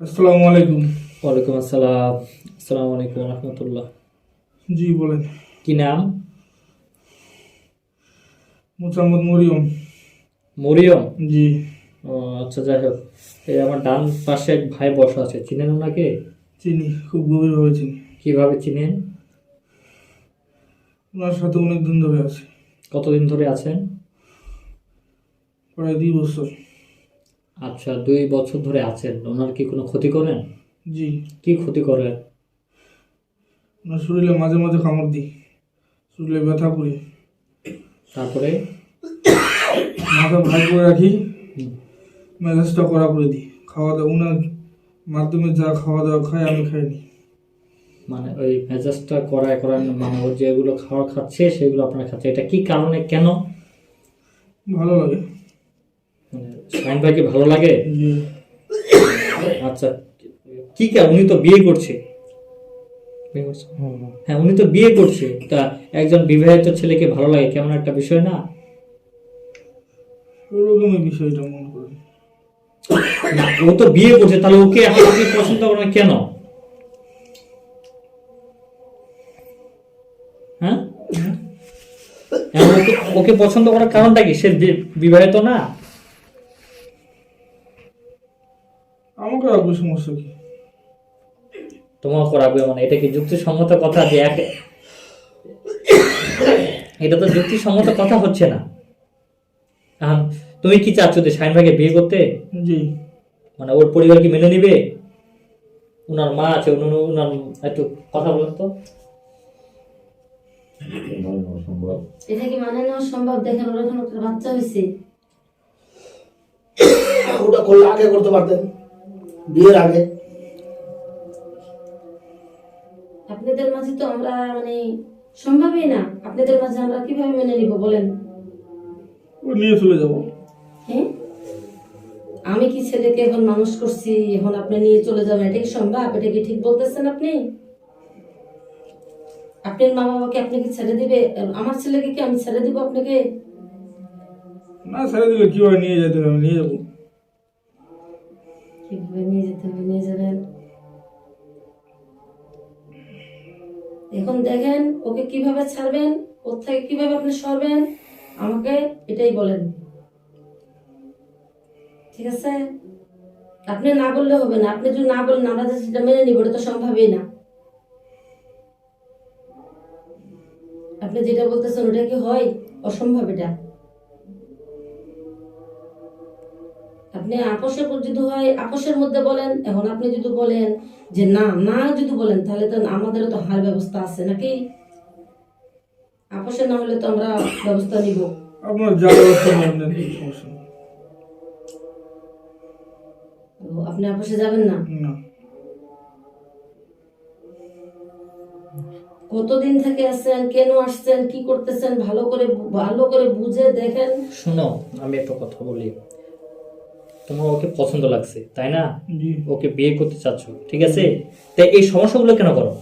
আসসালামু আলাইকুম। ওয়ালাইকুম আসসালাম। আসসালামু আলাইকুম রহমতুল্লাহ। জি বলেন। কি নাম? মোসাম্মদ মরিয়ম। মরিয়ম? জি। ও আচ্ছা যাই হোক। এই আমার ডান পাশে এক ভাই বসা আছে। চিনেন ওনাকে? চিনি খুব গভীরভাবে চিনি। কীভাবে চিনেন? ওনার সাথে অনেক দিন ধরে আছে। কতদিন ধরে আছেন? প্রায় দুই বছর। আচ্ছা দুই বছর ধরে আছেন। ওনার কি কোনো ক্ষতি করেন? জি। কি ক্ষতি করেন? ওনার শরীরে মাঝে মাঝে কামড় দিই। শরীরে ব্যথা করি। তারপরে? মাথা ভাই করে রাখি। মেজাজটা করা করে দিই। খাওয়া দাওয়া ওনার মাধ্যমে যা খাওয়া দাওয়া খাই আমি খাইনি মানে ওই মেজাজটা করায় করায় মানে ও যেগুলো খাওয়া খাচ্ছে সেগুলো আপনার খাচ্ছে। এটা কি কারণে? কেন? ভালো লাগে। ভাইকে ভালো লাগে? আচ্ছা কি কে উনি তো বিয়ে করছে। হ্যাঁ উনি তো বিয়ে করছে। তা একজন বিবাহিত ছেলেকে ভালো লাগে কেমন একটা বিষয় না? ওরকমই বিষয়টা মনে করি। না, ও তো বিয়ে করছে তাহলে ওকে এখন আপনি পছন্দ করেন কেন? হ্যাঁ? এখন ওকে ওকে পছন্দ করার কারণটা কি? সে বিবাহিত না? আমাকে রাখবে সমস্যা কি? তোমার করাবে মানে এটা কি যুক্তিসঙ্গত কথা যে এক এটা তো যুক্তিসঙ্গত কথা হচ্ছে না। এখন তুমি কি চাচ্ছ যে শাহিন ভাইকে বিয়ে করতে? জি। মানে ওর পরিবার কি মেনে নিবে? ওনার মা আছে উনি- ওনার একটু কথা বলেন তো। এটা কি মানে নেওয়া সম্ভব? দেখেন ওর এখন বাচ্চা হয়েছে ওটা করলে আগে করতে পারতেন। বিয়ের আগে। আপনাদের মাঝে তো আমরা মানে সম্ভবই না। আপনাদের মাঝে আমরা কীভাবে মেনে নিব বলেন? ও নিয়ে চলে যাব। হ্যাঁ? আমি কি ছেলেকে এখন মানুষ করছি এখন আপনি নিয়ে চলে যাবেন এটা কি সম্ভব? এটা কি ঠিক বলতেছেন আপনি? আপনার মা বাবাকে আপনি কি ছেড়ে দিবে? আমার ছেলেকে কি আমি ছেড়ে দিব আপনাকে? না ছেড়ে দিলে কীভাবে নিয়ে যেতে হবে নিয়ে যাব। নিয়ে যেতে নিয়ে যাবেন। এখন দেখেন ওকে কীভাবে ছাড়বেন ওর থেকে কীভাবে আপনি সরবেন, আমাকে এটাই বলেন। ঠিক আছে? আপনি না বললে হবে না, আপনি যদি না বলেন, আমরা যে সেটা মেনে নিব তো সম্ভবই না। আপনি যেটা বলতেছেন, ওটা কি হয়? অসম্ভব এটা। আপনি আপোষের যদি হয় আপোষের মধ্যে বলেন এখন আপনি যদি বলেন যে না না যদি বলেন তাহলে তো আমাদেরও তো হার ব্যবস্থা আছে নাকি? আপোষের না হলে তো আমরা ব্যবস্থা নিব। আপনার যা ব্যবস্থা আপনি আপোষে যাবেন না? না। কতদিন থেকে আসছেন কেন আসছেন কি করতেছেন ভালো করে ভালো করে বুঝে দেখেন। শোনো আমি একটা কথা বলি। তোমার ওকে পছন্দ লাগছে তাই না? ওকে বিয়ে করতে চাচ্ছ ঠিক আছে? তাই এই সমস্যাগুলো কেন করো?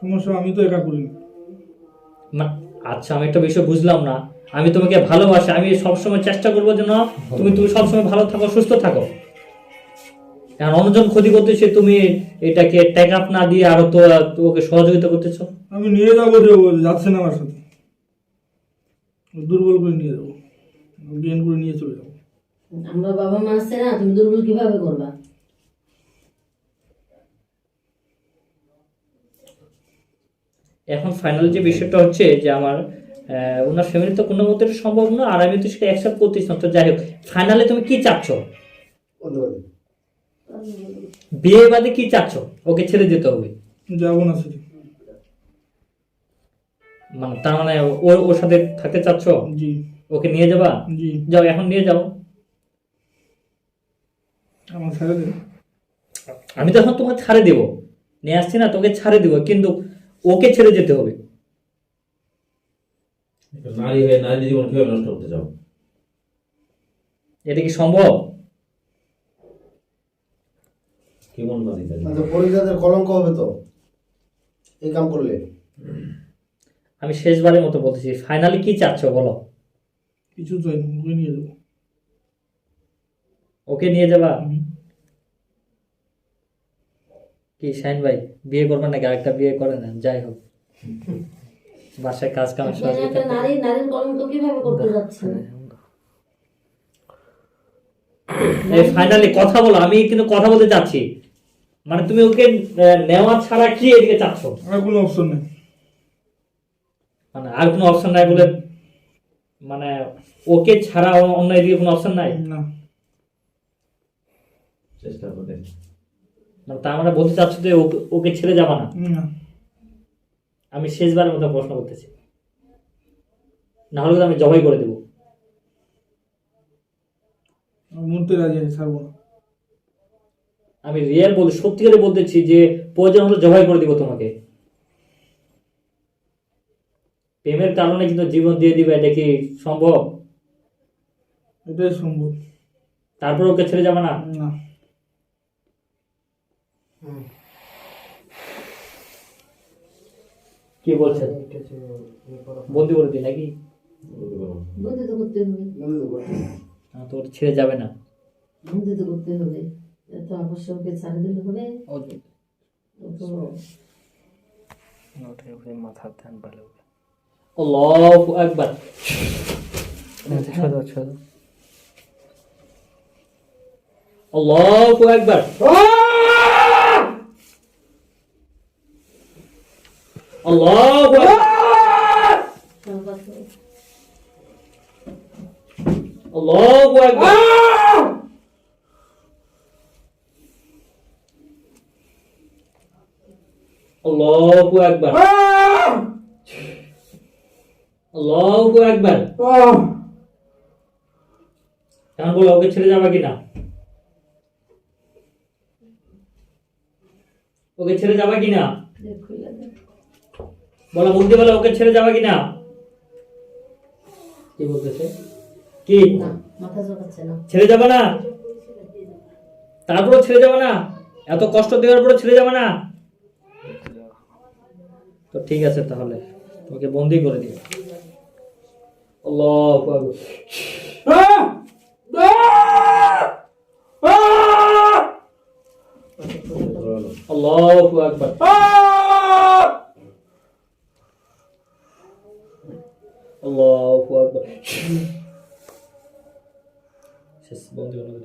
সমস্যা আমি তো একা করিনি। আচ্ছা আমি একটা বিষয় বুঝলাম না। আমি তোমাকে ভালোবাসি আমি সবসময় চেষ্টা করব যেন তুমি তুমি সবসময় ভালো থাকো সুস্থ থাকো। এখন অন্যজন ক্ষতি করতেছে তুমি এটাকে ট্যাগ আপ না দিয়ে আরও তো তো ওকে সহযোগিতা করতেছো। আমি নিয়ে যাব যে ও যাচ্ছে না আমার সাথে। দুর্বল করে নিয়ে যাব। জ্ঞান করে নিয়ে চলে যাব। আমরা বাবা মা আছে না তুমি দুর্বল কীভাবে করবা? এখন ফাইনাল যে বিষয়টা হচ্ছে যে আমার আহ, ওনার ফ্যামিলি তো কোনো মতে সম্ভব না আর আমি তো সেটা অ্যাকসেপ্ট করতেছি না। তো যাই হোক ফাইনালে তুমি কি চাচ্ছ? বিয়ে বাদে কি চাচ্ছ? ওকে ছেড়ে দিতে হবে। যাব না সেটা মানে তার মানে ওর ওর সাথে থাকতে চাচ্ছ? জি। ওকে নিয়ে যাবা? জি। যাও এখন নিয়ে যাও। আমার ছেড়ে দেন আমি তো এখন তোমাকে ছাড়ে দেবো নিয়ে আসছি না তোকে ছাড়ে দেবো কিন্তু ওকে ছেড়ে যেতে হবে। নারী হয়ে নারী জীবন কীভাবে নষ্ট করতে চাও এটা কি সম্ভব? কেমন নারী? মানে পরিজাদের কলঙ্ক হবে তো? এই কাম করলে। আমি শেষবারের মতো বলতেছি ফাইনালি কি চাচ্ছ বলো? কিছু না নিয়ে যাব। ওকে নিয়ে যাবা? কি শাইন ভাই বিয়ে করবেন নাকি? আরেকটা বিয়ে করে নেন যাই হোক। বাসায় কাজ কাম আপনি একটা নারী নারীর কলঙ্ক কীভাবে করতে যাচ্ছেন? ফাইনালি কথা বলো আমি কিন্তু কথা বলতে চাচ্ছি। মানে তুমি ওকে নেওয়া ছাড়া কি এদিকে চাচ্ছ? আর কোনো অপশন নেই। মানে আর কোনো অপশন নাই বলে মানে ওকে ছাড়া অন্য এদিকে কোনো অপশন নাই? না। চেষ্টা করে। তার মানে বলতে চাচ্ছ যে ওকে- ওকে ছেড়ে যাবা না। আমি শেষবারের মতো প্রশ্ন করতেছি। না হলে আমি জবাই করে দেবো। আমি মরতে রাজি আছি ছাড়বো না। আমি রিয়েল বলতে সত্যিকারে বলতেছি যে প্রয়োজন হলে জবাই করে দিব তোমাকে। প্রেমের কারণে কিন্তু জীবন দিয়ে দিবে এটা কি সম্ভব? এটাই সম্ভব। তারপর ওকে ছেড়ে যাবে না? না। কি বলছেন? বন্দি করে দিই নাকি? বলতে না। করতে হবে। হ্যাঁ, তো ওটা ছেড়ে যাবে না। বন্দিত করতে হবে। এত আবশ্যককে ছাড়ে দিলে হবে। তো আল্লাহু আকবার। আল্লাহু আকবার। আল্লাহু আকবার আল্লাহু আকবার এখন বলো ওকে ছেড়ে যাবা কিনা? ওকে ছেড়ে যাবা কিনা। বলো বুদ্ধি বলো ওকে ছেড়ে যাবা কিনা? কি বলতেছে? কি? ছেড়ে যাবে না? তারপরে ছেড়ে যাবে না? এত কষ্ট দেওয়ার পরে ছেড়ে যাবে না? তো ঠিক আছে তাহলে তোমাকে বন্দি করে দিও আল্লাহু আকবার। আল্লাহু আকবার। আল্লাহু আকবার শেষ বন্দি করে দিল